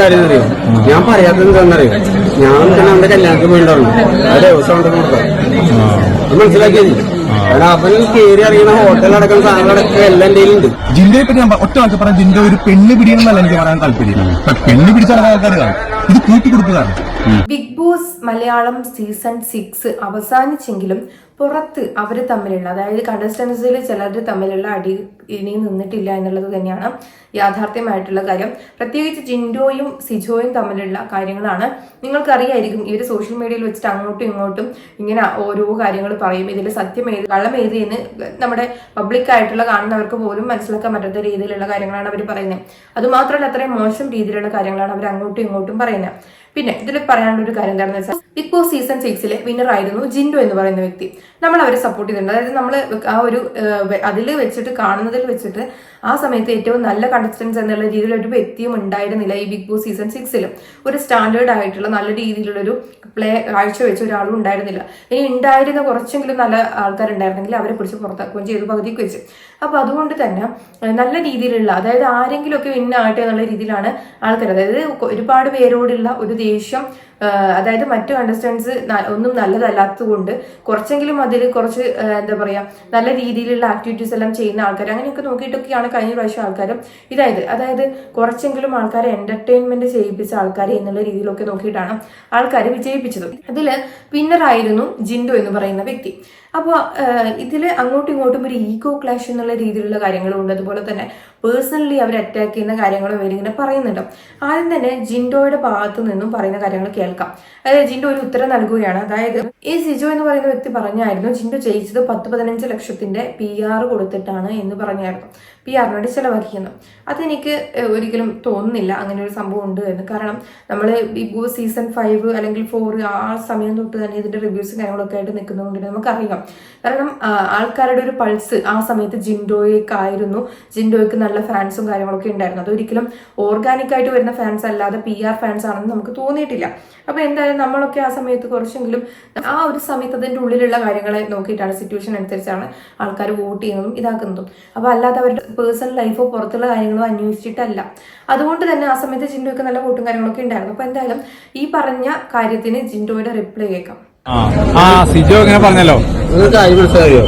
കാര്യം അറിയോ? ഞാൻ പറയാത്തത് എന്താണെന്നറിയോ? ഞാൻ തന്നെ അവന്റെ കല്യാണത്തിന് പോയിണ്ടായിരുന്നു. ആ ദിവസം അവിടെ കൊടുക്കാം അത് മനസ്സിലാക്കിയത് ജിൻഡോയെ പറ്റി ഞാൻ ഒറ്റ വാക്ക് പറയാം. ജിൻഡോ ഒരു പെണ്ണ് പിടിയണമെന്നല്ല എനിക്ക് പറയാൻ താല്പര്യം പെണ്ണ് പിടിച്ച ആൾക്കാർ ഇത് കൂട്ടിക്കൊടുത്തതാണ് Bigg Boss Malayalam season six അവസാനിച്ചെങ്കിലും പുറത്ത് അവർ തമ്മിലുള്ള അതായത് കണ്ടസ്റ്റൻസിൽ ചിലർ തമ്മിലുള്ള അടി ഇനിയും നിന്നിട്ടില്ല എന്നുള്ളത് തന്നെയാണ് യാഥാർത്ഥ്യമായിട്ടുള്ള കാര്യം. പ്രത്യേകിച്ച് ജിൻഡോയും സിജോയും തമ്മിലുള്ള കാര്യങ്ങളാണ്. നിങ്ങൾക്കറിയായിരിക്കും ഒരു സോഷ്യൽ മീഡിയയിൽ വെച്ചിട്ട് അങ്ങോട്ടും ഇങ്ങോട്ടും ഇങ്ങനെ ഓരോ കാര്യങ്ങൾ പറയും. ഇതിൽ സത്യം ഏത് കള്ളം ഏത് എന്ന് നമ്മുടെ പബ്ലിക്കായിട്ടുള്ള കാണുന്നവർക്ക് പോലും മനസ്സിലാക്കാൻ പറ്റാത്ത രീതിയിലുള്ള കാര്യങ്ങളാണ് അവർ പറയുന്നത്. അതുമാത്രമല്ല അത്രയും മോശം രീതിയിലുള്ള കാര്യങ്ങളാണ് അവർ അങ്ങോട്ടും ഇങ്ങോട്ടും പറയുന്നത്. പിന്നെ ഇതിൽ പറയാനുള്ള ഒരു കാര്യം എന്താണെന്ന് വെച്ചാൽ ബിഗ് ബോസ് സീസൺ സിക്സിലെ വിന്നർ ആയിരുന്നു ജിൻഡു എന്ന് പറയുന്ന വ്യക്തി. നമ്മൾ അവരെ സപ്പോർട്ട് ചെയ്തിട്ടുണ്ട്. അതായത് നമ്മൾ ആ ഒരു അതിൽ വെച്ചിട്ട് കാണുന്നതിൽ വെച്ചിട്ട് ആ സമയത്ത് ഏറ്റവും നല്ല കണ്ടസ്റ്റൻസ് എന്നുള്ള രീതിയിൽ ഒരു വ്യക്തിയും ഉണ്ടായിരുന്നില്ല ഈ ബിഗ് ബോസ് സീസൺ സിക്സിലും ഒരു സ്റ്റാൻഡേർഡ് ആയിട്ടുള്ള നല്ല രീതിയിലുള്ള ഒരു പ്ലേ കാഴ്ചവെച്ച ഒരാളും ഉണ്ടായിരുന്നില്ല. ഇനി ഉണ്ടായിരുന്ന കുറച്ചെങ്കിലും നല്ല ആൾക്കാരുണ്ടായിരുന്നെങ്കിൽ അവരെ പിടിച്ച് പുറത്താക്കുകയും ചെയ്തു പകുതിക്ക് വെച്ച്. അപ്പൊ അതുകൊണ്ട് തന്നെ നല്ല രീതിയിലുള്ള അതായത് ആരെങ്കിലുമൊക്കെ വിന്നാകട്ടെ എന്നുള്ള രീതിയിലാണ് ആൾക്കാർ അതായത് ഒരുപാട് പേരോടുള്ള ഒരു ദേഷ്യം അതായത് മറ്റു കണ്ടസ്റ്റൻസ് ഒന്നും നല്ലതല്ലാത്തതുകൊണ്ട് കുറച്ചെങ്കിലും അതിൽ കുറച്ച് എന്താ പറയുക നല്ല രീതിയിലുള്ള ആക്ടിവിറ്റീസ് എല്ലാം ചെയ്യുന്ന ആൾക്കാർ അങ്ങനെയൊക്കെ നോക്കിയിട്ടൊക്കെയാണ് കഴിഞ്ഞ പ്രാവശ്യം ആൾക്കാരും ഇതായത്. അതായത് കുറച്ചെങ്കിലും ആൾക്കാരെ എന്റർടൈൻമെന്റ് ചെയ്യിപ്പിച്ച ആൾക്കാരെ എന്നുള്ള രീതിയിലൊക്കെ നോക്കിയിട്ടാണ് ആൾക്കാർ വിജയിപ്പിച്ചത്. അതിൽ വിന്നറായിരുന്നു ജിൻഡു എന്ന് പറയുന്ന വ്യക്തി. അപ്പോൾ ഇതിൽ അങ്ങോട്ടും ഇങ്ങോട്ടും ഒരു ഈഗോ ക്ലാഷ് എന്നുള്ള രീതിയിലുള്ള കാര്യങ്ങളും ഉണ്ട് അതുപോലെ തന്നെ പേഴ്സണലി അവർ അറ്റാക്ക് ചെയ്യുന്ന കാര്യങ്ങളും ഇവരിങ്ങനെ പറയുന്നുണ്ട്. ആദ്യം തന്നെ ജിൻഡോയുടെ ഭാഗത്തു നിന്നും പറയുന്ന കാര്യങ്ങൾ കേൾക്കാം. അതായത് ജിൻഡോ ഒരു ഉത്തരം നൽകുകയാണ്. അതായത് ഈ സിജോ എന്ന് പറയുന്ന വ്യക്തി പറഞ്ഞായിരുന്നു ജിൻഡോ ജയിച്ചത് പത്ത് പതിനഞ്ച് ലക്ഷത്തിന്റെ പി ആർ കൊടുത്തിട്ടാണ് എന്ന് പറഞ്ഞായിരുന്നു. പി ആറിനോട് ചെലവാക്കിയെന്ന് അതെനിക്ക് ഒരിക്കലും തോന്നുന്നില്ല അങ്ങനെ ഒരു സംഭവം ഉണ്ട് എന്ന്. കാരണം നമ്മൾ ബിഗ് ബോസ് സീസൺ ഫൈവ് അല്ലെങ്കിൽ ഫോർ ആ സമയം തൊട്ട് തന്നെ ഇതിന്റെ റിവ്യൂസും കാര്യങ്ങളൊക്കെ ആയിട്ട് നിൽക്കുന്നതുകൊണ്ട് നമുക്കറിയാം. കാരണം ആൾക്കാരുടെ ഒരു പൾസ് ആ സമയത്ത് ജിൻഡോയ്ക്കായിരുന്നു ജിൻഡോയ്ക്ക് നല്ല ഫാൻസും കാര്യങ്ങളൊക്കെ ഉണ്ടായിരുന്നു. അതൊരിക്കലും ഓർഗാനിക് ആയിട്ട് വരുന്ന ഫാൻസ് അല്ലാതെ പി ആർ ഫാൻസ് ആണെന്ന് നമുക്ക് തോന്നിയിട്ടില്ല. അപ്പോൾ എന്തായാലും നമ്മളൊക്കെ ആ സമയത്ത് കുറച്ചെങ്കിലും ആ ഒരു സമയത്ത് അതിന്റെ ഉള്ളിലുള്ള കാര്യങ്ങളെ നോക്കിയിട്ടാണ് സിറ്റുവേഷൻ അനുസരിച്ചാണ് ആൾക്കാർ വോട്ട് ചെയ്യുന്നതും ഇതാക്കുന്നതും. അപ്പൊ അല്ലാതെ അവരുടെ പേഴ്സണൽ ലൈഫോ പുറത്തുള്ള കാര്യങ്ങളോ അന്വേഷിച്ചിട്ടല്ല. അതുകൊണ്ട് തന്നെ ആ സമയത്ത് ജിൻഡോയ്ക്ക് നല്ല കൂട്ടും കാര്യങ്ങളൊക്കെ ഉണ്ടായിരുന്നു. അപ്പൊ എന്തായാലും ഈ പറഞ്ഞ കാര്യത്തിന് ജിൻഡോയുടെ റിപ്ലൈ കേൾക്കാം. ആ സിജോ ഇങ്ങനെ പറഞ്ഞല്ലോ. കാര്യം മനസ്സിലായോ?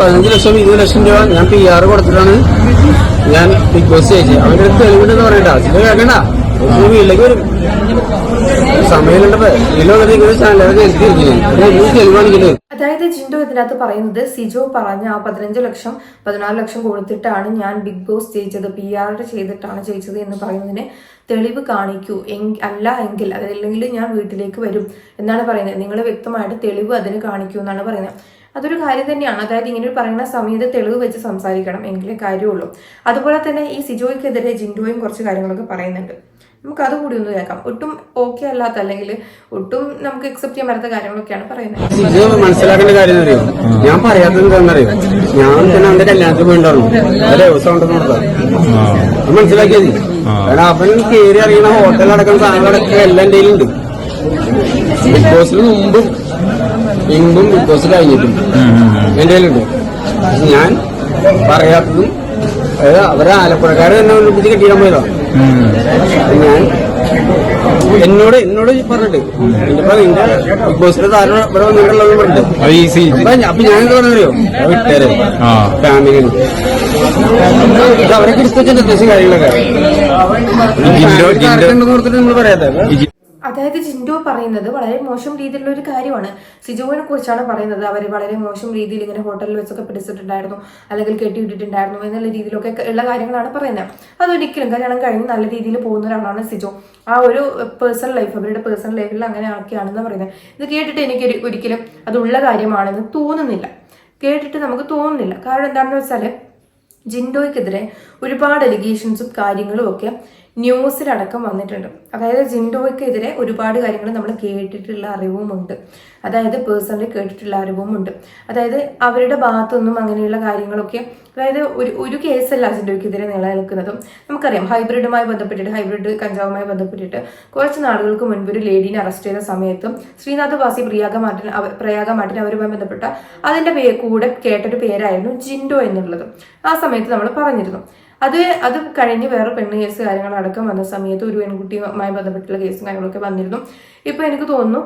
പതിനഞ്ച് ലക്ഷം ഇരുപത് ലക്ഷം രൂപ ഞാൻ പി ആർ കൊടുത്തിട്ടാണ് ഞാൻ ബിഗ് ബോസ് ചേച്ചി. അവരുടെ അടുത്ത് തെളിവുണ്ടെന്ന് പറയണ്ട. സിജോ കേൾക്കണ്ട? അതായത് ജിൻഡോ ഇതിനകത്ത് പറയുന്നത് സിജോ പറഞ്ഞ ആ പതിനഞ്ച് ലക്ഷം പതിനാല് ലക്ഷം കൊടുത്തിട്ടാണ് ഞാൻ ബിഗ് ബോസ് ജയിച്ചത് പി ആർ ചെയ്തിട്ടാണ് ജയിച്ചത് എന്ന് പറയുന്നതിന് തെളിവ് കാണിക്കൂ. അല്ല എങ്കിൽ അതല്ലെങ്കിൽ ഞാൻ വീട്ടിലേക്ക് വരും എന്നാണ് പറയുന്നത്. നിങ്ങൾ വ്യക്തമായിട്ട് തെളിവ് അതിന് കാണിക്കൂ എന്നാണ് പറയുന്നത്. അതൊരു കാര്യം തന്നെയാണ്. അതായത് ഇങ്ങനെ ഒരു പറയുന്ന സമയത്ത് തെളിവ് വെച്ച് സംസാരിക്കണം എങ്കിലേ കാര്യമുള്ളൂ. അതുപോലെ തന്നെ ഈ സിജോയ്ക്കെതിരെ ജിൻഡോയും കുറച്ച് കാര്യങ്ങളൊക്കെ പറയുന്നുണ്ട്. നമുക്ക് അതുകൂടി ഒന്ന് കേൾക്കാം. ഒട്ടും ഓക്കെ അല്ലാത്ത അല്ലെങ്കിൽ ഒട്ടും നമുക്ക് അക്സെപ്റ്റ് ചെയ്യാൻ പറ്റാത്ത കാര്യങ്ങളൊക്കെയാണ് പറയുന്നത്. ഇത് മനസ്സിലാക്കേണ്ട കാര്യം അറിയോ ഞാൻ പറയാത്തത് എന്താണെന്നറിയോ? ഞാൻ തന്നെ അവന്റെ കല്യാണത്തിന് പോയിണ്ടായിരുന്നു ആ ദിവസം ഉണ്ടെന്ന് മനസ്സിലാക്കിയത്. കാരണം അവൻ കയറി അറിയണ ഹോട്ടലടക്കം സാധനങ്ങളടക്കം എല്ലാം എന്റെ ഉണ്ട് ബിഗ് ബോസിന് മുമ്പും മുമ്പും ബിഗ് ബോസ് കഴിഞ്ഞിട്ടും എന്റെ കയ്യിലുണ്ട്. ഞാൻ പറയാത്തതും അതായത് അവരെ ആലപ്പുഴക്കാരെ തന്നെ ഒന്നിപ്പിച്ച് കെട്ടിയിടാൻ പോയതാണ് എന്നോട് എന്നോട് പറഞ്ഞിട്ട്. എന്റെ നിന്റെ ബിഗ് ബോസിന്റെ താരം ഇവിടെ വന്നിട്ടുള്ളത് പറഞ്ഞിട്ട്. ഈ സി അപ്പൊ ഞാൻ- എന്താ പറഞ്ഞോ വിട്ടേരെ. ആ. ഫാമിലി അവരെ കുറിച്ച് വെച്ചിട്ട് അത്യാവശ്യം കാര്യങ്ങളൊക്കെ. നമ്മൾ പറയാതെ അതായത് ജിൻഡോ പറയുന്നത് വളരെ മോശം രീതിയിലുള്ള ഒരു കാര്യമാണ്. സിജോവിനെ കുറിച്ചാണ് പറയുന്നത്. അവർ വളരെ മോശം രീതിയിൽ ഇങ്ങനെ ഹോട്ടലിൽ വെച്ചൊക്കെ പിടിച്ചിട്ടുണ്ടായിരുന്നു. അല്ലെങ്കിൽ കെട്ടിയിട്ടിട്ടുണ്ടായിരുന്നു എന്നുള്ള രീതിയിലൊക്കെ ഉള്ള കാര്യങ്ങളാണ് പറയുന്നത്. അതൊരിക്കലും കല്യാണം കഴിഞ്ഞ് നല്ല രീതിയിൽ പോകുന്ന ഒരാളാണ് സിജോ. ആ ഒരു പേഴ്സണൽ ലൈഫ് അവരുടെ പേഴ്സണൽ ലൈഫിൽ അങ്ങനെ ആക്കിയാണെന്ന് പറയുന്നത്. ഇത് കേട്ടിട്ട് എനിക്ക് ഒരു- ഒരിക്കലും അതുള്ള കാര്യമാണെന്ന് തോന്നുന്നില്ല. കേട്ടിട്ട് നമുക്ക് തോന്നുന്നില്ല. കാരണം എന്താണെന്ന് വെച്ചാൽ ജിൻഡോയ്ക്കെതിരെ ഒരുപാട് അലിഗേഷൻസും കാര്യങ്ങളും ഒക്കെ ന്യൂസിലടക്കം വന്നിട്ടുണ്ട്. അതായത് ജിൻഡോയ്ക്കെതിരെ ഒരുപാട് കാര്യങ്ങൾ നമ്മൾ കേട്ടിട്ടുള്ള അറിവുമുണ്ട്. അതായത് പേഴ്സണലി കേട്ടിട്ടുള്ള അറിവുമുണ്ട്. അതായത് അവരുടെ ഭാഗത്തൊന്നും അങ്ങനെയുള്ള കാര്യങ്ങളൊക്കെ അതായത് ഒരു ഒരു കേസല്ല ജിൻഡോയ്ക്കെതിരെ നിലനിൽക്കുന്നതും നമുക്കറിയാം ഹൈബ്രിഡുമായി ബന്ധപ്പെട്ടിട്ട് ഹൈബ്രിഡ് കഞ്ചാവുമായി ബന്ധപ്പെട്ടിട്ട് കുറച്ച് നാളുകൾക്ക് മുൻപ് ഒരു ലേഡീനെ അറസ്റ്റ് ചെയ്ത സമയത്തും ശ്രീനാഥ് വാസി പ്രിയാഗ മാർട്ടിൻ അവർ പ്രയാഗ മാർട്ടിൻ അവരുമായി ബന്ധപ്പെട്ട അതിന്റെ പേ കൂടെ കേട്ടൊരു പേരായിരുന്നു ജിൻഡോ എന്നുള്ളത്. ആ സമയത്ത് നമ്മൾ പറഞ്ഞിരുന്നു. അത് അത് കഴിഞ്ഞ് വേറെ പെണ്ണ് കേസ് കാര്യങ്ങളടക്കം വന്ന സമയത്ത് ഒരു പെൺകുട്ടിയുമായി ബന്ധപ്പെട്ടുള്ള കേസും കാര്യങ്ങളൊക്കെ വന്നിരുന്നു. ഇപ്പൊ എനിക്ക് തോന്നുന്നു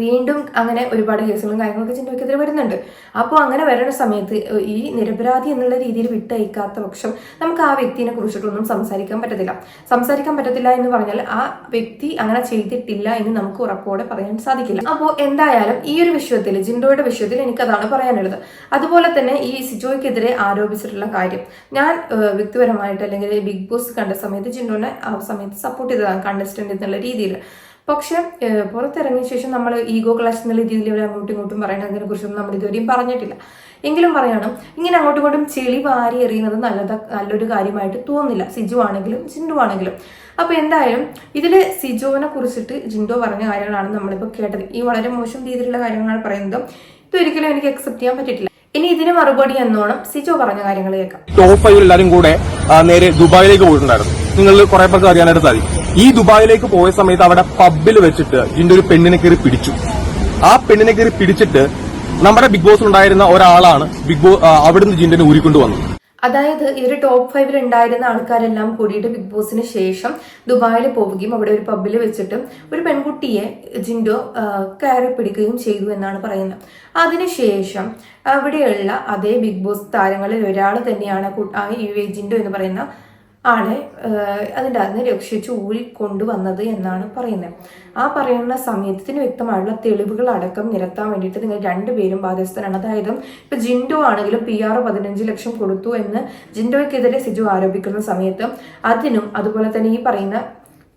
വീണ്ടും അങ്ങനെ ഒരുപാട് കേസുകളും കാര്യങ്ങളൊക്കെ ചിന്തയ്ക്കെതിരെ വരുന്നുണ്ട്. അപ്പോൾ അങ്ങനെ വരുന്ന സമയത്ത് ഈ നിരപരാധി എന്നുള്ള രീതിയിൽ വിട്ടയക്കാത്ത പക്ഷം നമുക്ക് ആ വ്യക്തിനെ കുറിച്ചിട്ടൊന്നും സംസാരിക്കാൻ പറ്റത്തില്ല. സംസാരിക്കാൻ പറ്റത്തില്ല എന്ന് പറഞ്ഞാൽ ആ വ്യക്തി അങ്ങനെ ചെയ്തിട്ടില്ല എന്ന് നമുക്ക് ഉറപ്പോടെ പറയാൻ സാധിക്കില്ല. അപ്പോൾ എന്തായാലും ഈ ഒരു വിഷയത്തിൽ ജിൻഡോയുടെ വിഷയത്തിൽ എനിക്കതാണ് പറയാനുള്ളത്. അതുപോലെ തന്നെ ഈ സിജോയ്ക്കെതിരെ ആരോപിച്ചിട്ടുള്ള കാര്യം. ഞാൻ വ്യക്തിപരമായിട്ട് അല്ലെങ്കിൽ ബിഗ് ബോസ് കണ്ട സമയത്ത് ജിൻഡോനെ ആ സമയത്ത് സപ്പോർട്ട് ചെയ്തതാണ് കണ്ടസ്റ്റന്റ് എന്നുള്ള രീതിയിൽ. പക്ഷെ പുറത്തിറങ്ങിയ ശേഷം നമ്മൾ ഈഗോ ക്ലാസ് എന്നുള്ള രീതിയിൽ ഇവർ അങ്ങോട്ടും ഇങ്ങോട്ടും പറയുന്നതിനെ കുറിച്ചൊന്നും നമ്മൾ ഇതുവരെയും പറഞ്ഞിട്ടില്ല. എങ്കിലും പറയണം ഇങ്ങനെ അങ്ങോട്ടും ഇങ്ങോട്ടും ചെളി വാരി എറിയുന്നത് നല്ലത നല്ലൊരു കാര്യമായിട്ട് തോന്നുന്നില്ല സിജു ആണെങ്കിലും ജിൻഡു ആണെങ്കിലും. അപ്പൊ എന്തായാലും ഇതിൽ സിജുവിനെ കുറിച്ചിട്ട് ജിൻഡോ പറഞ്ഞ കാര്യങ്ങളാണ് നമ്മളിപ്പോൾ കേട്ടത്. ഈ വളരെ മോശം രീതിയിലുള്ള കാര്യങ്ങളാണ് പറയുന്നത് ഇതൊരിക്കലും എനിക്ക് അക്സെപ്റ്റ് ചെയ്യാൻ പറ്റിയിട്ടില്ല. ഇനി ഇതിന് മറുപടി എന്നോണം സിജോ പറഞ്ഞ കാര്യങ്ങൾ കേൾക്കാം. ടോപ്പ് ഫൈവ് എല്ലാരും കൂടെ നേരെ ദുബായിലേക്ക് പോയിട്ടുണ്ടായിരുന്നു. നിങ്ങൾ കുറെ പേർക്ക് അറിയാനായിട്ട് സാധിക്കും. ഈ ദുബായിലേക്ക് പോയ സമയത്ത് അവിടെ പബ്ബിൽ വെച്ചിട്ട് ഇതിന്റെ ഒരു പെണ്ണിനെ കയറി പിടിച്ചു. ആ പെണ്ണിനെ കയറി പിടിച്ചിട്ട് നമ്മുടെ ബിഗ് ബോസ് ഉണ്ടായിരുന്ന ഒരാളാണ് ബിഗ് ബോസ് അവിടുന്ന് ജിന്റനെ ഊരിക്കൊണ്ട് വന്നത്. അതായത് ഈ ഒരു ടോപ്പ് ഫൈവിൽ ഉണ്ടായിരുന്ന ആൾക്കാരെല്ലാം കൂടിയിട്ട് ബിഗ് ബോസിന് ശേഷം ദുബായിൽ പോവുകയും അവിടെ ഒരു പബ്ബിൽ വെച്ചിട്ട് ഒരു പെൺകുട്ടിയെ ജിൻഡോ കയറി പിടിക്കുകയും ചെയ്തു എന്നാണ് പറയുന്നത്. അതിനുശേഷം അവിടെയുള്ള അതേ ബിഗ് ബോസ് താരങ്ങളിൽ ഒരാൾ തന്നെയാണ് ഈ ജിൻഡോ എന്ന് പറയുന്ന ഏഹ്, അതിന്റെ അകത്ത് രക്ഷിച്ച് ഊരിക്കൊണ്ടുവന്നത് എന്നാണ് പറയുന്നത്. ആ പറയുന്ന സമയത്തിന് വ്യക്തമായുള്ള തെളിവുകൾ അടക്കം നിരത്താൻ വേണ്ടിയിട്ട് നിങ്ങൾ രണ്ടുപേരും ബാധ്യസ്ഥരാണ്. അതായത് ഇപ്പൊ ജിൻഡോ ആണെങ്കിലും പി ആർ പതിനഞ്ച് ലക്ഷം കൊടുത്തു എന്ന് ജിൻഡോയ്ക്കെതിരെ സിജു ആരോപിക്കുന്ന സമയത്ത് അതിനും അതുപോലെ തന്നെ ഈ പറയുന്ന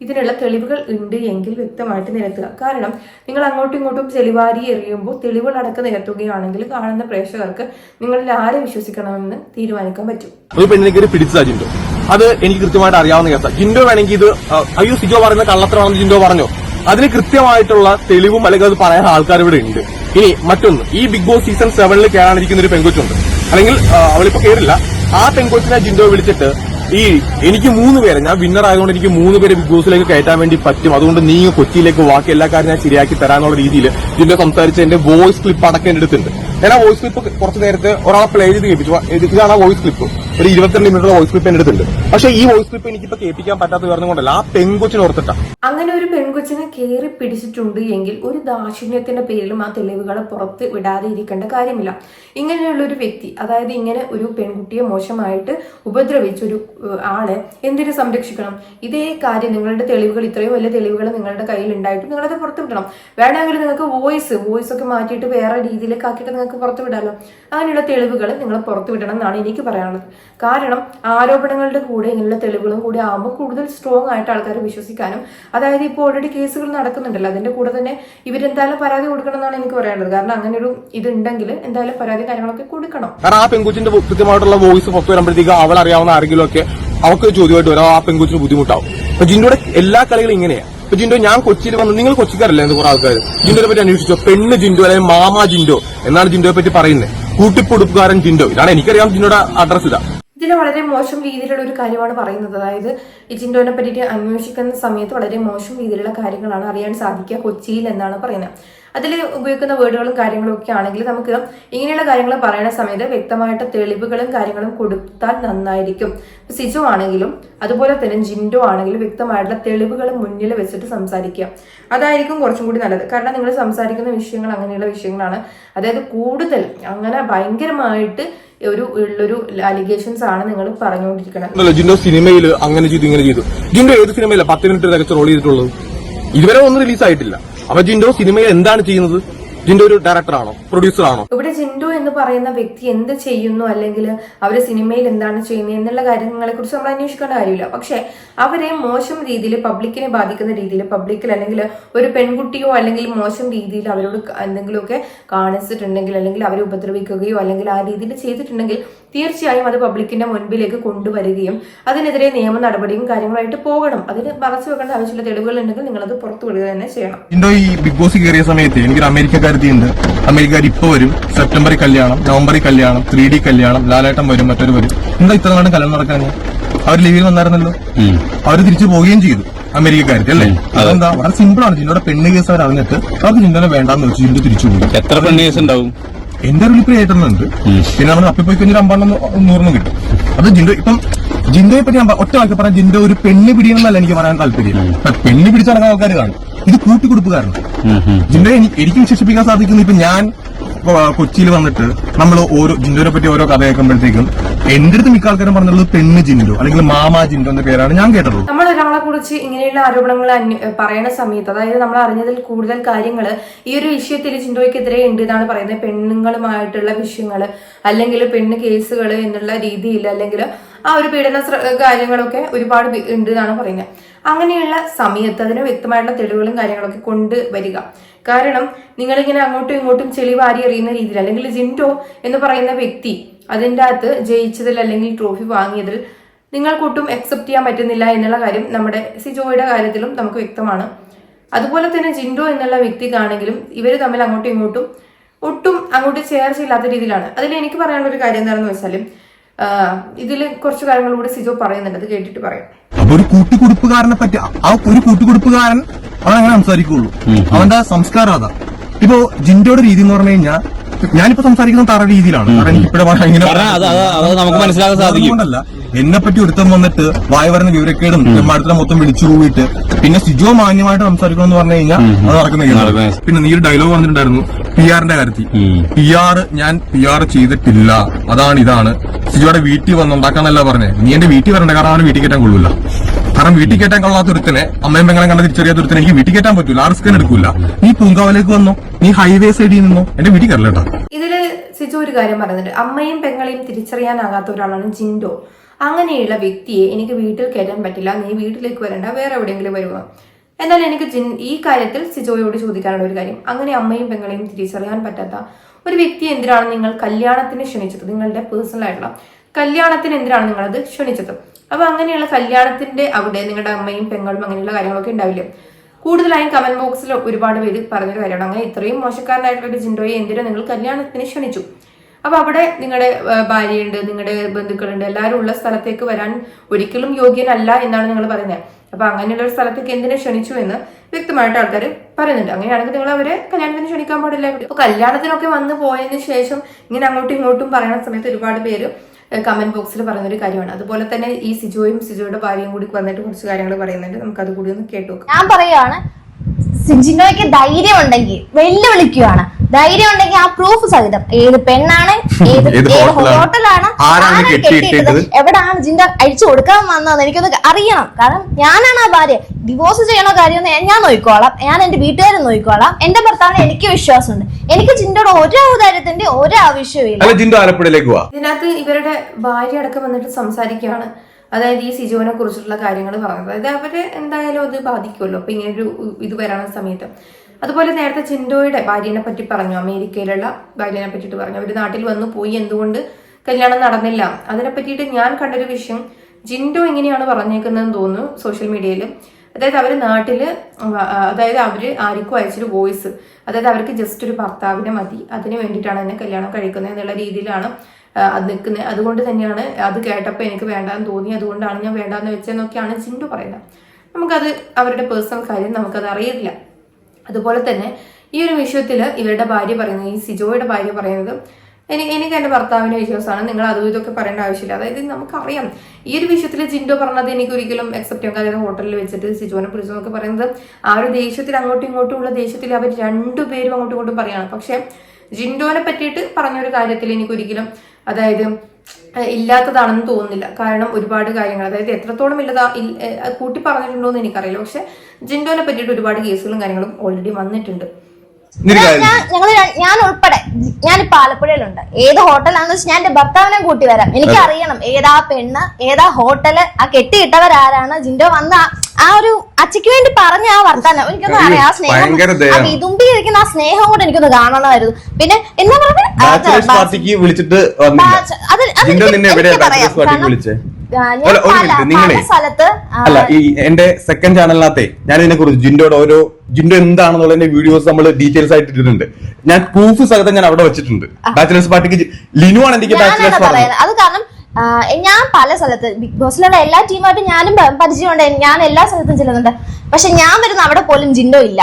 ഇതിനുള്ള തെളിവുകൾ ഉണ്ട് എങ്കിൽ വ്യക്തമായിട്ട് നിരത്തുക. കാരണം നിങ്ങൾ അങ്ങോട്ടും ഇങ്ങോട്ടും ചെളിവാരി എറിയുമ്പോൾ തെളിവുകൾ അടക്കം നിരത്തുകയാണെങ്കിൽ കാണുന്ന പ്രേക്ഷകർക്ക് നിങ്ങളിൽ ആരെ വിശ്വസിക്കണമെന്ന് തീരുമാനിക്കാൻ പറ്റും. അത് എനിക്ക് കൃത്യമായിട്ട് അറിയാവുന്ന കേസാണ് ജിൻഡോ വേണമെങ്കിൽ ഇത് അയ്യു സിജോ പറയുന്ന കള്ളത്തരമാണെന്ന് ജിൻഡോ പറഞ്ഞോ? അതിന് കൃത്യമായിട്ടുള്ള തെളിവും അല്ലെങ്കിൽ അത് പറയാൻ ആൾക്കാർ ഇവിടെ ഉണ്ട്. ഇനി മറ്റൊന്ന് ഈ ബിഗ് ബോസ് സീസൺ സെവനിൽ കയറാനിരിക്കുന്ന ഒരു പെങ്കൊച്ചുണ്ട് അല്ലെങ്കിൽ അവളിപ്പോ കയറില്ല ആ പെങ്കൊച്ചിനെ ജിൻഡോ വിളിച്ചിട്ട് ഈ എനിക്ക് മൂന്ന് പേരെ ഞാൻ വിന്നർ ആയതുകൊണ്ട് എനിക്ക് മൂന്ന് പേര് ബിഗ് ബോസിലേക്ക് കയറ്റാൻ വേണ്ടി പറ്റും. അതുകൊണ്ട് നീ കൊച്ചിയിലേക്ക് ബാക്കി എല്ലാ കാര്യം ഞാൻ ശരിയാക്കി തരാനുള്ള രീതിയിൽ ജിൻഡോ സംസാരിച്ച് എന്റെ വോയിസ് ക്ലിപ്പ് അടക്കം അടുത്തുണ്ട് ഞാൻ വോയിസ് ക്ലിപ്പ് കുറച്ച് നേരത്തെ ഒരാളെ പ്ലേ ചെയ്ത് കേൾപ്പിച്ചു. ഇതാണ് ആ വോയിസ് ക്ലിപ്പ് ഒരു ഇരുപത്തിരണ്ട് മിനിറ്റ് വോയിസ് ക്ലിപ്പ് എന്റെ അടുത്തുണ്ട്. പക്ഷെ ഈ വോയിസ് ക്ലിപ്പ് എനിക്കിപ്പോ കേൾപ്പിക്കാൻ പറ്റാത്ത കാരണം കൊണ്ടല്ല. ആ പെൺകൊച്ചിനെ ഓർത്തിട്ടാ. അങ്ങനെ ഒരു പെൺകൊച്ചിനെ കയറി പിടിച്ചിട്ടുണ്ട് എങ്കിൽ ഒരു ദാക്ഷിണ്യത്തിന്റെ പേരിലും ആ തെളിവുകളെ പുറത്ത് വിടാതെ ഇരിക്കേണ്ട കാര്യമില്ല. ഇങ്ങനെയുള്ള ഒരു വ്യക്തി അതായത് ഇങ്ങനെ ഒരു പെൺകുട്ടിയെ മോശമായിട്ട് ഉപദ്രവിച്ച ഒരു ആളെ എന്തിനു സംരക്ഷിക്കണം? ഇതേ കാര്യം നിങ്ങളുടെ തെളിവുകൾ ഇത്രയും വലിയ തെളിവുകൾ നിങ്ങളുടെ കയ്യിൽ ഉണ്ടായിട്ട് നിങ്ങളത് പുറത്ത് വിടണം വേണമെങ്കിൽ നിങ്ങൾക്ക് വോയിസ് വോയിസ് ഒക്കെ മാറ്റിയിട്ട് വേറെ രീതിയിലേക്ക് ആക്കിയിട്ട് നിങ്ങൾക്ക് പുറത്തു വിടാമല്ലോ അങ്ങനെയുള്ള തെളിവുകൾ നിങ്ങൾ പുറത്തു വിടണം എന്നാണ് എനിക്ക് പറയാനുള്ളത്. കാരണം ആരോപണങ്ങളുടെ കൂടെ ഇങ്ങനെയുള്ള തെളിവുകളും കൂടി ആകുമ്പോൾ കൂടുതൽ സ്ട്രോങ് ആയിട്ട് ആൾക്കാർ വിശ്വസിക്കാനും അതായത് ഇപ്പോൾ ഓൾറെഡി കേസുകൾ നടക്കുന്നുണ്ടല്ലോ അതിന്റെ കൂടെ തന്നെ ഇവരെന്തായാലും പരാതി കൊടുക്കണം എന്നാണ് എനിക്ക് പറയാനുള്ളത്. കാരണം അങ്ങനെ ഒരു ഇതുണ്ടെങ്കിൽ എന്തായാലും പരാതി കാര്യങ്ങളൊക്കെ കൊടുക്കണം. കാരണം ആ പെൺകുച്ചിന്റെ കൃത്യമായിട്ടുള്ള വോയിസ് പുറത്തു വരുമ്പോഴത്തേക്ക് അവൾ അറിയാവുന്ന ആരെങ്കിലും ഒക്കെ അവർക്ക് ചോദ്യമായിട്ട് വരാം. ആ പെൺകുച്ചിന് ബുദ്ധിമുട്ടാവും. അപ്പൊ ജിൻഡോടെ എല്ലാ കളികളും ഇങ്ങനെയാണ് ഇപ്പൊ ജിൻഡോ ഞാൻ കൊച്ചിയിൽ വന്നു നിങ്ങൾ കൊച്ചിക്കാരല്ലേ കുറെ ആൾക്കാർ ജിൻഡോയെ പറ്റി അന്വേഷിച്ചോ? പെണ്ണ് ജിൻഡോ അല്ലെങ്കിൽ മാമ ജിൻഡോ? എന്നാണ് ജിൻഡോയെ പറ്റി പറയുന്നത് കൂട്ടിപ്പൊടുപ്പുകാരൻ ജിൻഡോ. ഇതാണ് എനിക്കറിയാം ജിൻഡോയുടെ അഡ്രസ് ഇതാ. ഇതിൽ വളരെ മോശം രീതിയിലുള്ള ഒരു കാര്യമാണ് പറയുന്നത്. അതായത് ഈ ജിൻഡോനെ പറ്റിയിട്ട് അന്വേഷിക്കുന്ന സമയത്ത് വളരെ മോശം രീതിയിലുള്ള കാര്യങ്ങളാണ് അറിയാൻ സാധിക്കുക കൊച്ചിയിൽ എന്നാണ് പറയുന്നത്. അതിൽ ഉപയോഗിക്കുന്ന വേർഡുകളും കാര്യങ്ങളും ഒക്കെ ആണെങ്കിൽ നമുക്ക് ഇങ്ങനെയുള്ള കാര്യങ്ങൾ പറയുന്ന സമയത്ത് വ്യക്തമായിട്ട് തെളിവുകളും കാര്യങ്ങളും കൊടുത്താൽ നന്നായിരിക്കും. സിജു ആണെങ്കിലും അതുപോലെ തന്നെ ജിൻഡോ ആണെങ്കിലും വ്യക്തമായിട്ടുള്ള തെളിവുകൾ മുന്നിൽ വെച്ചിട്ട് സംസാരിക്കുക. അതായിരിക്കും കുറച്ചും കൂടി നല്ലത്. കാരണം നിങ്ങൾ സംസാരിക്കുന്ന വിഷയങ്ങൾ അങ്ങനെയുള്ള വിഷയങ്ങളാണ്. അതായത് കൂടുതൽ അങ്ങനെ ഭയങ്കരമായിട്ട് ഒരു ഉള്ളൊരു അലിഗേഷൻസ് ആണ് നിങ്ങൾ പറഞ്ഞുകൊണ്ടിരിക്കുന്നത്. ജിൻഡോ സിനിമയിൽ അങ്ങനെ ചെയ്തു ഇങ്ങനെ ചെയ്തു. ജിൻഡോ ഏത് സിനിമയിലാണ് പത്ത് മിനിറ്റ് റോൾ ചെയ്തിട്ടുള്ളത്? ഇതുവരെ ഒന്നും റിലീസ് ആയിട്ടില്ല. അപ്പൊ ജിൻഡോ സിനിമയിൽ എന്താണ് ചെയ്യുന്നത്? ജിൻഡോ ഒരു ഡയറക്ടറാണോ പ്രൊഡ്യൂസറാണോ ഇവിടെ ജിൻഡു എന്ന് പറയുന്ന വ്യക്തി എന്ത് ചെയ്യുന്നു? അല്ലെങ്കിൽ അവർ സിനിമയിൽ എന്താണ് ചെയ്യുന്നത്? എന്നുള്ള കാര്യങ്ങളെ കുറിച്ച് നമ്മൾ അന്വേഷിക്കേണ്ട കാര്യമില്ല. പക്ഷേ അവരെ മോശം രീതിയിൽ പബ്ലിക്കിനെ ബാധിക്കുന്ന രീതിയിൽ പബ്ലിക്കിൽ അല്ലെങ്കിൽ ഒരു പെൺകുട്ടിയോ അല്ലെങ്കിൽ മോശം രീതിയിൽ അവരോട് എന്തെങ്കിലുമൊക്കെ കാണിച്ചിട്ടുണ്ടെങ്കിൽ അല്ലെങ്കിൽ അവരെ ഉപദ്രവിക്കുകയോ അല്ലെങ്കിൽ ആ രീതിയിൽ ചെയ്തിട്ടുണ്ടെങ്കിൽ തീർച്ചയായും അത് പബ്ലിക്കിന്റെ മുൻപിലേക്ക് കൊണ്ടുവരികയും അതിനെതിരെ നിയമ നടപടിയും കാര്യങ്ങളായിട്ട് പോകണം. അതിന് മറച്ചു വെക്കേണ്ട ആവശ്യമുള്ള തെളിവുകൾ ഉണ്ടെങ്കിൽ നിങ്ങൾ അത് പുറത്തു വിടുക തന്നെ ചെയ്യണം. ഈ ബിഗ് ബോസ് കയറിയ സമയത്ത്? എനിക്കൊരു അമേരിക്കക്കാർ ഇപ്പൊ വരും. സെപ്റ്റംബറിൽ കല്യാണം നവംബറിൽ കല്യാണം ത്രീ ഡി കല്യാണം ലാലേട്ടം വരും മറ്റൊരു വരും. എന്താ ഇത്ര നാളും കല്യാണം നടക്കാൻ? അവർ ലീവിൽ വന്നായിരുന്നല്ലോ. അവർ തിരിച്ചു പോവുകയും ചെയ്തു അമേരിക്കക്കാർക്ക് അല്ലേ? അതെന്താ? വളരെ സിമ്പിൾ ആണ്. ജിന്നോടെ പെണ്ണ് കേസ് അവർ അറിഞ്ഞിട്ട് അവർക്ക് ജിന്നോനെ വേണ്ടാന്ന് വെച്ച് ജിന്നു തിരിച്ചു പോയി എത്ര പെണ്ണ് കേസ് ഉണ്ടാവും? എന്റെ ഒരു ഏട്ടനുണ്ട് പിന്നെ നമ്മൾ അപ്പി പോയി കഴിഞ്ഞാൽ അമ്പണ്ണം നൂറിനും കിട്ടും. അത് ജിൻഡോ ഇപ്പം ജിൻഡോയെ പറ്റി ഞാൻ ഒറ്റ വാക്ക് പറയാം. ജിൻഡോ ഒരു പെണ്ണ് പിടിയെന്നല്ല എനിക്ക് പറയാൻ താല്പര്യം. പെണ്ണ് പിടിച്ച നടക്കുന്ന ആൾക്കാർ കാണും. ഇത് കൂട്ടിക്കൊടുപ്പുകാരാണ് ജിൻഡോയെ എനിക്ക് എനിക്ക് വിശേഷിപ്പിക്കാൻ സാധിക്കുന്നു. ഇപ്പൊ ഞാൻ കൊച്ചിയിൽ വന്നിട്ട് നമ്മൾ ഓരോ ജിൻഡോനെ പറ്റി ഓരോ കഥ കേൾക്കുമ്പോഴത്തേക്കും എന്റെ അടുത്ത് മിക്ക ആൾക്കാരും പറഞ്ഞുള്ളത് പെണ്ണ് ജിൻഡോ അല്ലെങ്കിൽ മാമാ ജിൻഡോ എന്ന പേരാണ് ഞാൻ കേട്ടത് നമ്മൾ ഒരാളെ കുറിച്ച് ഇങ്ങനെയുള്ള ആരോപണങ്ങൾ പറയുന്ന സമയത്ത് അതായത് നമ്മൾ അറിഞ്ഞതിൽ കൂടുതൽ കാര്യങ്ങൾ ഈ ഒരു വിഷയത്തിൽ ജിൻഡോയ്ക്കെതിരെ ഉണ്ട് എന്നാണ് പറയുന്നത്. പെണ്ണുങ്ങളുമായിട്ടുള്ള വിഷയങ്ങൾ അല്ലെങ്കിൽ പെണ്ണ് കേസുകൾ എന്നുള്ള രീതിയിൽ അല്ലെങ്കിൽ ആ ഒരു പീഡന കാര്യങ്ങളൊക്കെ ഒരുപാട് ഉണ്ട് എന്നാണ് പറയുന്നത്. അങ്ങനെയുള്ള സമയത്ത് അതിന് വ്യക്തമായിട്ടുള്ള തെളിവുകളും കാര്യങ്ങളൊക്കെ കൊണ്ടുവരിക കാരണം നിങ്ങളിങ്ങനെ അങ്ങോട്ടും ഇങ്ങോട്ടും ചെളി വാരി എറിയുന്ന രീതിയിൽ അല്ലെങ്കിൽ ജിൻഡോ എന്ന് പറയുന്ന വ്യക്തി അതിന്റെ അകത്ത് ജയിച്ചതിൽ അല്ലെങ്കിൽ ട്രോഫി വാങ്ങിയതിൽ നിങ്ങൾക്കൊട്ടും അക്സെപ്റ്റ് ചെയ്യാൻ പറ്റുന്നില്ല എന്നുള്ള കാര്യം നമ്മുടെ സിജോയുടെ കാര്യത്തിലും നമുക്ക് വ്യക്തമാണ്. അതുപോലെ തന്നെ ജിൻഡോ എന്നുള്ള വ്യക്തിക്കാണെങ്കിലും ഇവർ തമ്മിൽ അങ്ങോട്ടും ഇങ്ങോട്ടും ഒട്ടും അങ്ങോട്ട് ചേർച്ചയില്ലാത്ത രീതിയിലാണ്. അതിൽ എനിക്ക് പറയാനുള്ള ഒരു കാര്യം എന്താണെന്ന് വെച്ചാൽ ഇതിൽ കുറച്ച് കാര്യങ്ങൾ കൂടി സിജോ പറയുന്നുണ്ട്. അത് കേട്ടിട്ട് പറയാം. ഒരു കൂട്ടുകുടുപ്പുകാരനെ പറ്റി ആ ഒരു കൂട്ടുകുടുപ്പുകാരൻ അവൻ അങ്ങനെ സംസാരിക്കുള്ളൂ. അവന്റെ സംസ്കാരം അതാ. ഇപ്പോ ജിൻഡോയുടെ രീതി എന്ന് പറഞ്ഞു കഴിഞ്ഞാൽ ഞാനിപ്പോ സംസാരിക്കുന്നത് തറ രീതിയിലാണ്. കാരണം ഇങ്ങനെ അത് നമുക്ക് മനസ്സിലാക്കാൻ സാധിക്കും. അതുകൊണ്ടല്ല എന്നെ പറ്റി ഒരുത്തം വന്നിട്ട് വായ വരുന്ന വിവരക്കേടും തെമ്മാടത്തിനെ മൊത്തം വിളിച്ചു പോയിട്ട് പിന്നെ സിജോ മാന്യമായിട്ട് സംസാരിക്കണം എന്ന് പറഞ്ഞു കഴിഞ്ഞാൽ അത് നടക്കുന്ന പിന്നെ നീ ഒരു ഡയലോഗ് വന്നിട്ടുണ്ടായിരുന്നു പി ആറിന്റെ കാര്യത്തിൽ. പി ആർ ഞാൻ പി ആർ ചെയ്തിട്ടില്ല. അതാണ് ഇതാണ്. സിജോയുടെ വീട്ടിൽ വന്നുണ്ടാക്കാന്നല്ല പറഞ്ഞേ. നീ എന്റെ വീട്ടിൽ വരണ്ട കാരണം അവന് വീട്ടിൽ കയറ്റാൻ കൊള്ളൂല. കാരണം വീട്ടിൽ കയറ്റാൻ കൊള്ളാത്ത ഒരുത്തിനെ അമ്മയും പെങ്ങളെ കണ്ട തിരിച്ചറിയാത്ത ഒരുത്തിനെ എനിക്ക് വീട്ടിൽ കയറ്റാൻ പറ്റൂല. ആ റിസ്ക് എടുക്കൂല. നീ പൂങ്കാവിലേക്ക് വന്നോ? നീ ഹൈവേ സൈഡിൽ നിന്നോ? എന്റെ വീട്ടിൽ കയറില്ല ഇതിൽ സിജു ഒരു കാര്യം പറയുന്നുണ്ട് അമ്മയും പെങ്ങളെയും തിരിച്ചറിയാനാകാത്ത ഒരാളാണ് ജിൻഡോ. അങ്ങനെയുള്ള വ്യക്തിയെ എനിക്ക് വീട്ടിൽ കയറ്റാൻ പറ്റില്ല. നീ വീട്ടിലേക്ക് വരണ്ട. വേറെ എവിടെയെങ്കിലും വരുക എന്നാൽ എനിക്ക് ജിൻ ഈ കാര്യത്തിൽ സിജോയോട് ചോദിക്കാനുള്ള ഒരു കാര്യം. അങ്ങനെ അമ്മയും പെങ്ങളെയും തിരിച്ചറിയാൻ പറ്റാത്ത ഒരു വ്യക്തി എന്തിനാണ് നിങ്ങൾ കല്യാണത്തിന് ക്ഷണിച്ചത്? നിങ്ങളുടെ പേഴ്സണൽ ആയിട്ടുള്ള കല്യാണത്തിന് എന്തിനാണ് നിങ്ങളത് ക്ഷണിച്ചത്? അപ്പൊ അങ്ങനെയുള്ള കല്യാണത്തിന്റെ അവിടെ നിങ്ങളുടെ അമ്മയും പെങ്ങളും അങ്ങനെയുള്ള കാര്യങ്ങളൊക്കെ ഉണ്ടാവില്ലേ? കൂടുതലായും കമന്റ് ബോക്സിൽ ഒരുപാട് പേര് പറഞ്ഞൊരു കാര്യമാണ്. അങ്ങനെ ഇത്രയും മോശക്കാരനായിട്ടുള്ള ഒരു ജിൻഡോയെ എന്തിനോ നിങ്ങൾ കല്യാണത്തിന് ക്ഷണിച്ചു? അപ്പൊ അവിടെ നിങ്ങളുടെ ഭാര്യയുണ്ട് നിങ്ങളുടെ ബന്ധുക്കളുണ്ട് എല്ലാവരും ഉള്ള സ്ഥലത്തേക്ക് വരാൻ ഒരിക്കലും യോഗ്യനല്ല എന്നാണ് നിങ്ങൾ പറയുന്നത്. അപ്പൊ അങ്ങനെയുള്ള ഒരു സ്ഥലത്തേക്ക് എന്തിനെ ക്ഷണിച്ചു എന്ന് വ്യക്തമായിട്ട് ആൾക്കാർ പറയുന്നുണ്ട്. അങ്ങനെയാണെങ്കിൽ നിങ്ങൾ അവരെ കല്യാണത്തിന് ക്ഷണിക്കാൻ പാടില്ല അപ്പൊ കല്യാണത്തിനൊക്കെ വന്ന് പോയതിന് ശേഷം ഇങ്ങനെ അങ്ങോട്ടും ഇങ്ങോട്ടും പറയുന്ന സമയത്ത് ഒരുപാട് പേര് കമന്റ് ബോക്സിൽ പറഞ്ഞൊരു കാര്യമാണ്. അതുപോലെ തന്നെ ഈ സിജോയും സിജോയുടെ ഭാര്യയും കൂടി വന്നിട്ട് കുറച്ച് കാര്യങ്ങൾ പറയുന്നുണ്ട്. നമുക്ക് അത് കൂടി ഒന്ന് കേട്ടു ഞാൻ പറയുകയാണ് സിജിനോയ്ക്ക് ധൈര്യം ഉണ്ടെങ്കിൽ വെല്ലുവിളിക്കുവാണ്. ധൈര്യം ഉണ്ടെങ്കിൽ ആ പ്രൂഫ് സഹിതം. ഏത് പെണ്ണാണ് ഏത് ഹോട്ടലാണ്? ആരാണ് കെട്ടിയിട്ടത്? എവിടാണ് ജിൻഡ അഴിച്ചു കൊടുക്കാൻ വന്നതെന്ന് എനിക്കൊന്ന് അറിയണം. കാരണം ഞാനാണ് ആ ഭാര്യ. ഡിവോഴ്സ് ചെയ്യണോ കാര്യം ഞാൻ നോക്കിക്കോളാം. ഞാൻ എന്റെ വീട്ടുകാരെ നോക്കിക്കോളാം. എന്റെ ഭർത്താവിന് എനിക്ക് വിശ്വാസമുണ്ട്. എനിക്ക് ജിൻഡോടെ ഒരു ഔദാര്യത്തിന്റെ ഒരു ആവശ്യവും ഇല്ല. അല്ല ജിൻഡോ ആലപ്പുഴയിലേക്ക് പോവാ. ഇതിനകത്ത് ഇവരുടെ ഭാര്യ അടക്കം വന്നിട്ട് സംസാരിക്കുകയാണ്. അതായത് ഈ സിജുവിനെ കുറിച്ചിട്ടുള്ള കാര്യങ്ങൾ പറഞ്ഞത് അതായത് അവരെ എന്തായാലും അത് ബാധിക്കുമല്ലോ. അപ്പൊ ഇങ്ങനെ ഒരു ഇത് വരണ സമയത്ത്. അതുപോലെ നേരത്തെ ചിൻഡോയുടെ ഭാര്യനെ പറ്റി പറഞ്ഞു. അമേരിക്കയിലുള്ള ഭാര്യനെ പറ്റിയിട്ട് പറഞ്ഞു. അവർ നാട്ടിൽ വന്നു പോയി. എന്തുകൊണ്ട് കല്യാണം നടന്നില്ല? അതിനെ പറ്റിയിട്ട് ഞാൻ കണ്ടൊരു വിഷയം. ജിൻഡോ എങ്ങനെയാണ് പറഞ്ഞേക്കുന്നതെന്ന് തോന്നുന്നു സോഷ്യൽ മീഡിയയിൽ അതായത് അവർ നാട്ടിൽ അതായത് അവർ ആർക്കും അയച്ചൊരു വോയിസ്. അതായത് അവർക്ക് ജസ്റ്റ് ഒരു ഭർത്താവിനെ മതി. അതിന് വേണ്ടിയിട്ടാണ് എന്നെ കല്യാണം കഴിക്കുന്നത് എന്നുള്ള രീതിയിലാണ് അത് നിൽക്കുന്നത് അതുകൊണ്ട് തന്നെയാണ് അത് കേട്ടപ്പോൾ എനിക്ക് വേണ്ടാന്ന് തോന്നി. അതുകൊണ്ടാണ് ഞാൻ വേണ്ടാന്ന് വെച്ചതെന്നൊക്കെയാണ് ജിൻഡു പറയുന്നത്. നമുക്കത് അവരുടെ പേഴ്സണൽ കാര്യം നമുക്കത് അറിയില്ല അതുപോലെ തന്നെ ഈ ഒരു വിഷയത്തിൽ ഇവരുടെ ഭാര്യ പറയുന്നത് ഈ സിജോയുടെ ഭാര്യ പറയുന്നത് എനിക്ക് എനിക്ക് എന്റെ ഭർത്താവിന്റെ വിശ്വാസമാണ്. നിങ്ങൾ അതും ഇതൊക്കെ പറയേണ്ട ആവശ്യമില്ല. അതായത് നമുക്കറിയാം. ഈ ഒരു വിഷയത്തിൽ ജിൻഡോ പറഞ്ഞത് എനിക്ക് ഒരിക്കലും അക്സെപ്റ്റ് ചെയ്യാൻ കാര്യം ഹോട്ടലിൽ വെച്ചിട്ട് സിജോനെ പിടിച്ചു എന്നൊക്കെ പറയുന്നത് ആ ഒരു ദേശത്തിൽ അങ്ങോട്ടും ഇങ്ങോട്ടും ഉള്ള ദേഷ്യത്തിൽ അവർ രണ്ടുപേരും അങ്ങോട്ടും ഇങ്ങോട്ടും പറയാണ്. പക്ഷെ ജിൻഡോനെ പറ്റിയിട്ട് പറഞ്ഞൊരു കാര്യത്തിൽ എനിക്ക് ഒരിക്കലും അതായത് ഇല്ലാത്തതാണെന്ന് തോന്നുന്നില്ല. കാരണം ഒരുപാട് കാര്യങ്ങൾ. അതായത് എത്രത്തോളം ഇല്ലതാ കൂട്ടി പറഞ്ഞിട്ടുണ്ടോ എന്ന് എനിക്കറിയില്ല. പക്ഷെ ജിൻഡോനെ പറ്റിയിട്ട് ഒരുപാട് കേസുകളും കാര്യങ്ങളും ഓൾറെഡി വന്നിട്ടുണ്ട്. നിനക്ക് ഞാൻ ഉൾപ്പെടെ ഞാനിപ്പോ ആലപ്പുഴയിലുണ്ട് ഏത് ഹോട്ടലാണെന്ന് വെച്ചാൽ ഞാൻ എന്റെ ഭർത്താവിനെ കൂട്ടി വരാം. എനിക്ക് അറിയണം ഏതാ പെണ്ണ് ഏതാ ഹോട്ടൽ ആ കെട്ടിയിട്ടവരാരാണ്. ജിൻഡോ വന്ന ആ- ഒരു അച്ഛക്ക് വേണ്ടി പറഞ്ഞ ആ വർത്താനം. എനിക്കൊന്നും അറിയാം. ആ സ്നേഹം ഭയങ്കര ആ സ്നേഹം കൂടെ എനിക്കൊന്ന് കാണണമായിരുന്നു. പിന്നെ എന്താ പറഞ്ഞത് അത് വിളിച്ചിട്ട് അത് അത് നിങ്ങളെ അല്ല ഈ എന്റെ സെക്കൻഡ് ചാനലിനകത്തെ ഞാൻ ഇതിനെ കുറിച്ച് ജിൻഡോയുടെ ഓരോ ജിൻഡോ എന്താണെന്നുള്ളതിന്റെ വീഡിയോസ് നമ്മൾ ഡീറ്റെയിൽസ് ആയിട്ട് ഇട്ടിട്ടുണ്ട്. ഞാൻ പ്രൂഫ് സഹിതം ഞാൻ അവിടെ വെച്ചിട്ടുണ്ട്. ബാച്ചിലേഴ്സ് പാർട്ടിക്ക് ലിനു ആണ് എനിക്ക് ബാച്ചിലേഴ്സ് അത് കാരണം ഞാൻ പല സ്ഥലത്ത് ബിഗ് ബോസിലുള്ള എല്ലാ ടീമായിട്ടും ഞാനും പരിചയമുണ്ട്. ഞാൻ എല്ലാ സ്ഥലത്തും ചെല്ലുന്നുണ്ട്. പക്ഷെ ഞാൻ വരുന്ന അവിടെ പോലും ജിൻഡോ ഇല്ല.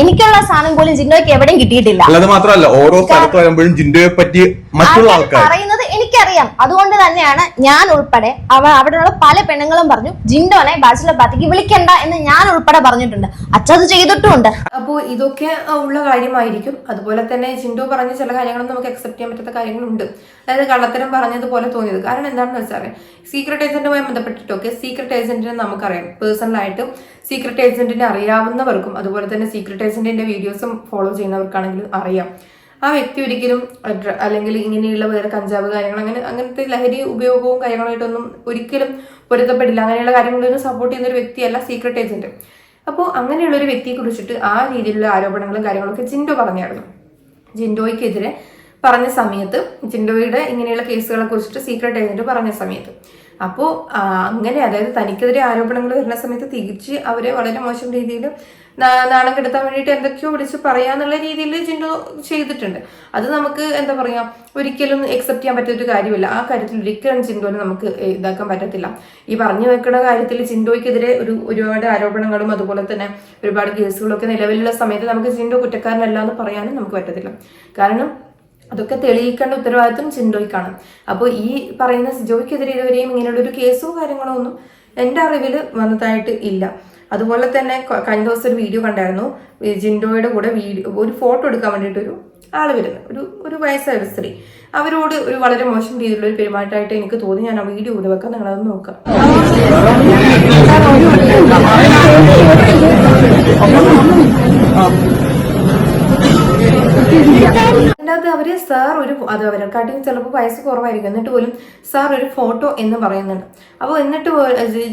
എനിക്കുള്ള സാധനം പോലും ജിൻഡോയ്ക്ക് എവിടെയും കിട്ടിയിട്ടില്ല. അത് മാത്രമല്ല ഓരോ സ്ഥലത്ത് വരുമ്പോഴും ജിൻഡോയെ പറ്റി മറ്റുള്ള ആൾക്കാർ പറയുന്നത് എനിക്കറിയാം. അതുകൊണ്ട് തന്നെയാണ് ഞാൻ ഉൾപ്പെടെ അവ അവിടെയുള്ള പല പെണ്ണുങ്ങളും പറഞ്ഞു ജിൻഡോനെ ബാച്ചിലർ പാർട്ടിക്ക് വിളിക്കണ്ട എന്ന് ഞാൻ ഉൾപ്പെടെ പറഞ്ഞിട്ടുണ്ട്. അച്ഛത് ചെയ്തിട്ടുമുണ്ട്. അപ്പോൾ ഇതൊക്കെ ഉള്ള കാര്യമായിരിക്കും. അതുപോലെ തന്നെ ജിൻഡോ പറഞ്ഞ ചില കാര്യങ്ങളും നമുക്ക് അക്സെപ്റ്റ് ചെയ്യാൻ പറ്റാത്ത കാര്യങ്ങളുണ്ട്. അതായത് കള്ളത്തരം പറഞ്ഞതുപോലെ തോന്നിയത്. കാരണം എന്താണെന്ന് വെച്ചാൽ സീക്രട്ട് ഏജന്റുമായി ബന്ധപ്പെട്ടിട്ടൊക്കെ സീക്രട്ട് ഏജന്റിനെ നമുക്കറിയാം. പേഴ്സണലായിട്ട് സീക്രട്ട് ഏജന്റിനെ അറിയാവുന്നവർക്കും അതുപോലെ തന്നെ സീക്രട്ട് ഏജന്റിന്റെ വീഡിയോസും ഫോളോ ചെയ്യുന്നവർക്കാണെങ്കിലും അറിയാം. ആ വ്യക്തി ഒരിക്കലും അല്ലെങ്കിൽ ഇങ്ങനെയുള്ള വേറെ കഞ്ചാവ് കാര്യങ്ങൾ അങ്ങനെ അങ്ങനത്തെ ലഹരി ഉപയോഗവും കാര്യങ്ങളായിട്ടൊന്നും ഒരിക്കലും പൊരുത്തപ്പെടില്ല. അങ്ങനെയുള്ള കാര്യങ്ങളൊന്നും സപ്പോർട്ട് ചെയ്യുന്ന ഒരു വ്യക്തിയല്ല സീക്രട്ട് ഏജന്റ് അപ്പോൾ അങ്ങനെയുള്ള ഒരു വ്യക്തിയെ കുറിച്ചിട്ട് ആ രീതിയിലുള്ള ആരോപണങ്ങളും കാര്യങ്ങളൊക്കെ ജിൻഡോ പറഞ്ഞായിരുന്നു. ജിൻഡോയ്ക്കെതിരെ പറഞ്ഞ സമയത്ത് ജിൻഡോയുടെ ഇങ്ങനെയുള്ള കേസുകളെ കുറിച്ചിട്ട് സീക്രട്ട് ഏജന്റ് പറഞ്ഞ സമയത്ത്. അപ്പോൾ അങ്ങനെ അതായത് തനിക്കെതിരെ ആരോപണങ്ങൾ വരുന്ന സമയത്ത് തിരിച്ച് അവരെ വളരെ മോശം രീതിയിൽ നാണം കെടുത്താൻ വേണ്ടിയിട്ട് എന്തൊക്കെയോ വിളിച്ച് പറയാന്നുള്ള രീതിയിൽ ജിൻഡോ ചെയ്തിട്ടുണ്ട്. അത് നമുക്ക് എന്താ പറയാ ഒരിക്കലും എക്സെപ്റ്റ് ചെയ്യാൻ പറ്റിയ ഒരു കാര്യമല്ല. ആ കാര്യത്തിൽ ഒരിക്കലും ജിൻഡോനെ നമുക്ക് ഇതാക്കാൻ പറ്റത്തില്ല. ഈ പറഞ്ഞു വെക്കുന്ന കാര്യത്തിൽ ജിൻഡോയ്ക്കെതിരെ ഒരു ഒരുപാട് ആരോപണങ്ങളും അതുപോലെ തന്നെ ഒരുപാട് കേസുകളും ഒക്കെ നിലവിലുള്ള സമയത്ത് നമുക്ക് ജിൻഡോ കുറ്റക്കാരനല്ല എന്ന് പറയാനും നമുക്ക് പറ്റത്തില്ല. കാരണം അതൊക്കെ തെളിയിക്കേണ്ട ഉത്തരവാദിത്വം ചിന്തോയ്ക്കാണ് അപ്പോൾ ഈ പറയുന്ന സിജോയ്ക്കെതിരെ ഇതുവരെയും ഇങ്ങനെയുള്ള ഒരു കേസോ കാര്യങ്ങളോ ഒന്നും എന്റെ അറിവിൽ വന്നതായിട്ട് ഇല്ല. അതുപോലെ തന്നെ കഴിഞ്ഞ ദിവസം ഒരു വീഡിയോ കണ്ടായിരുന്നു. ജിൻഡോയുടെ കൂടെ വീഡിയോ ഒരു ഫോട്ടോ എടുക്കാൻ വേണ്ടിയിട്ട് ഒരു ആൾ വരുന്നത് ഒരു ഒരു വയസ്സായ ഒരു സ്ത്രീ. അവരോട് ഒരു വളരെ മോശം രീതിയിലുള്ള ഒരു പെരുമാറ്റമായിട്ട് എനിക്ക് തോന്നി. ഞാൻ ആ വീഡിയോ വെക്കാം. നിങ്ങളത് നോക്കാം. അതിനകത്ത് അവർ സാർ ഒരു അത് അവരെക്കാട്ടിയും ചിലപ്പോൾ വയസ്സ് കുറവായിരിക്കും. എന്നിട്ട് പോലും സാർ ഒരു ഫോട്ടോ എന്ന് പറയുന്നുണ്ട്. അപ്പോൾ എന്നിട്ട്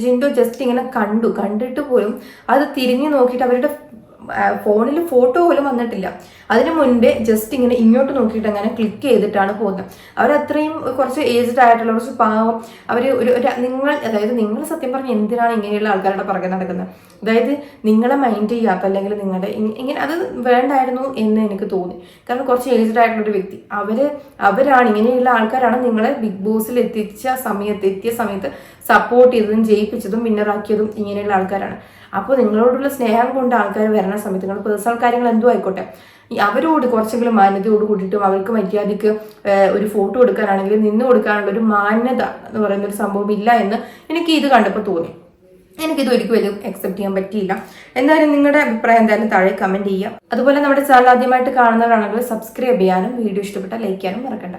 ജിൻഡോ ജസ്റ്റ് ഇങ്ങനെ കണ്ടു. കണ്ടിട്ട് പോലും അത് തിരിഞ്ഞു നോക്കിയിട്ട് അവരുടെ ഫോണിൽ ഫോട്ടോ പോലും വന്നിട്ടില്ല. അതിന് മുൻപേ ജസ്റ്റ് ഇങ്ങനെ ഇങ്ങോട്ട് നോക്കിയിട്ട് അങ്ങനെ ക്ലിക്ക് ചെയ്തിട്ടാണ് പോകുന്നത്. അവരത്രയും കുറച്ച് ഏജ്ഡ് ആയിട്ടുള്ള കുറച്ച് പാവം അവർ ഒരു ഒരു നിങ്ങൾ അതായത് നിങ്ങൾ സത്യം പറഞ്ഞ എന്തിനാണ് ഇങ്ങനെയുള്ള ആൾക്കാരുടെ പുറകെ നടക്കുന്നത്? അതായത് നിങ്ങളെ മൈൻഡ് ചെയ്യാത്ത അല്ലെങ്കിൽ നിങ്ങളുടെ ഇങ്ങനെ അത് വേണ്ടായിരുന്നു എന്ന് എനിക്ക് തോന്നി. കാരണം കുറച്ച് ഏജ്ഡ് ആയിട്ടുള്ള ഒരു വ്യക്തി. അവർ അവരാണ് ഇങ്ങനെയുള്ള ആൾക്കാരാണ് നിങ്ങളെ ബിഗ് ബോസിൽ എത്തിച്ച സമയത്ത് എത്തിയ സമയത്ത് സപ്പോർട്ട് ചെയ്തതും ജയിപ്പിച്ചതും വിന്നറാക്കിയതും ഇങ്ങനെയുള്ള ആൾക്കാരാണ്. അപ്പോൾ നിങ്ങളോടുള്ള സ്നേഹം കൊണ്ട് ആൾക്കാർ വരുന്ന സമയത്ത് നിങ്ങൾ പേഴ്സണൽ കാര്യങ്ങൾ എന്തോ ആയിക്കോട്ടെ. അവരോട് കുറച്ചെങ്കിലും മാന്യതയോട് കൂടിയിട്ടും അവർക്ക് മര്യാദയ്ക്ക് ഒരു ഫോട്ടോ എടുക്കാനാണെങ്കിലും നിന്ന് കൊടുക്കാനുള്ള ഒരു മാന്യത എന്ന് പറയുന്ന ഒരു സംഭവം ഇല്ല എന്ന് എനിക്ക് ഇത് കണ്ടപ്പോൾ തോന്നി. എനിക്കിത് ഒരിക്കലും അക്സെപ്റ്റ് ചെയ്യാൻ പറ്റിയില്ല. എന്തായാലും നിങ്ങളുടെ അഭിപ്രായം എന്തായാലും താഴെ കമന്റ് ചെയ്യാം അതുപോലെ നമ്മുടെ ചാനൽ ആദ്യമായിട്ട് കാണുന്നവരാണെങ്കിൽ സബ്സ്ക്രൈബ് ചെയ്യാനും വീഡിയോ ഇഷ്ടപ്പെട്ട ലൈക്ക് ചെയ്യാനും മറക്കണ്ട.